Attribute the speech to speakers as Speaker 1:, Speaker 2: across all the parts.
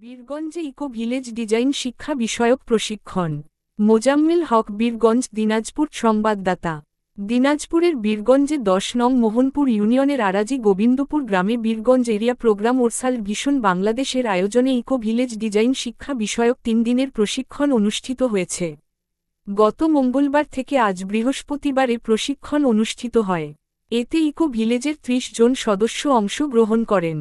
Speaker 1: বীরগঞ্জে eco village design শিক্ষা বিষয়ক প্রশিক্ষণ। মোজাম্মেল হক বীরগঞ্জ দিনাজপুর সংবাদদাতা। দিনাজপুরের বীরগঞ্জে দশ নং মোহনপুর ইউনিয়নের আরাজি গোবিন্দপুর গ্রামে বীরগঞ্জ এরিয়া প্রোগ্রাম ওরসাল ভীষণ বাংলাদেশের আয়োজনে ইকো ভিলেজ ডিজাইন শিক্ষা বিষয়ক তিন দিনের প্রশিক্ষণ অনুষ্ঠিত হয়েছে। গত মঙ্গলবার থেকে আজ বৃহস্পতিবারে প্রশিক্ষণ অনুষ্ঠিত হয়। এতে ইকো ভিলেজের ত্রিশ জন সদস্য অংশগ্রহণ করেন।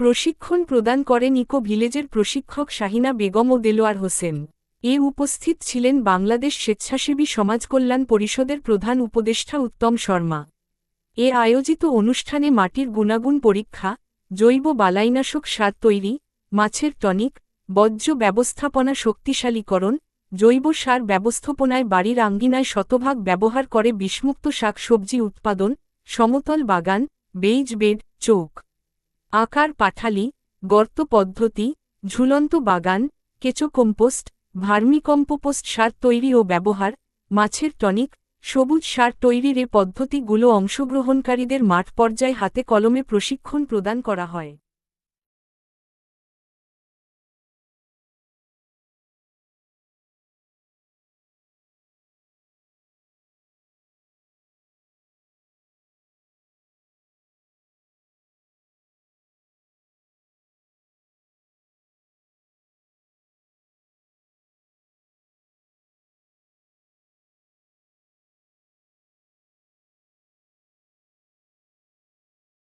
Speaker 1: প্রশিক্ষণ প্রদান করেন ইকো ভিলেজের প্রশিক্ষক শাহিনা বেগম ও দেলোয়ার হোসেন। এ উপস্থিত ছিলেন বাংলাদেশ স্বেচ্ছাসেবী সমাজকল্যাণ পরিষদের প্রধান উপদেষ্টা উত্তম শর্মা। এ আয়োজিত অনুষ্ঠানে মাটির গুণাগুণ পরীক্ষা, জৈব বালাইনাশক সার তৈরি, মাছের টনিক, বর্জ্য ব্যবস্থাপনা শক্তিশালীকরণ, জৈব সার ব্যবস্থাপনায় বাড়ির আঙ্গিনায় শতভাগ ব্যবহার করে বিষমুক্ত শাকসবজি উৎপাদন, সমতল বাগান, বেইজ বেড, চৌক। আকার পাঠালি, গর্ত পদ্ধতি, ঝুলন্ত বাগান, কেঁচো কম্পোস্ট ভার্মিকম্পোস্ট সার তৈরি ও ব্যবহার, মাছের টনিক, সবুজ সার তৈরির এ পদ্ধতিগুলো অংশগ্রহণকারীদের মাঠ পর্যায়ে হাতে কলমে প্রশিক্ষণ প্রদান করা হয়।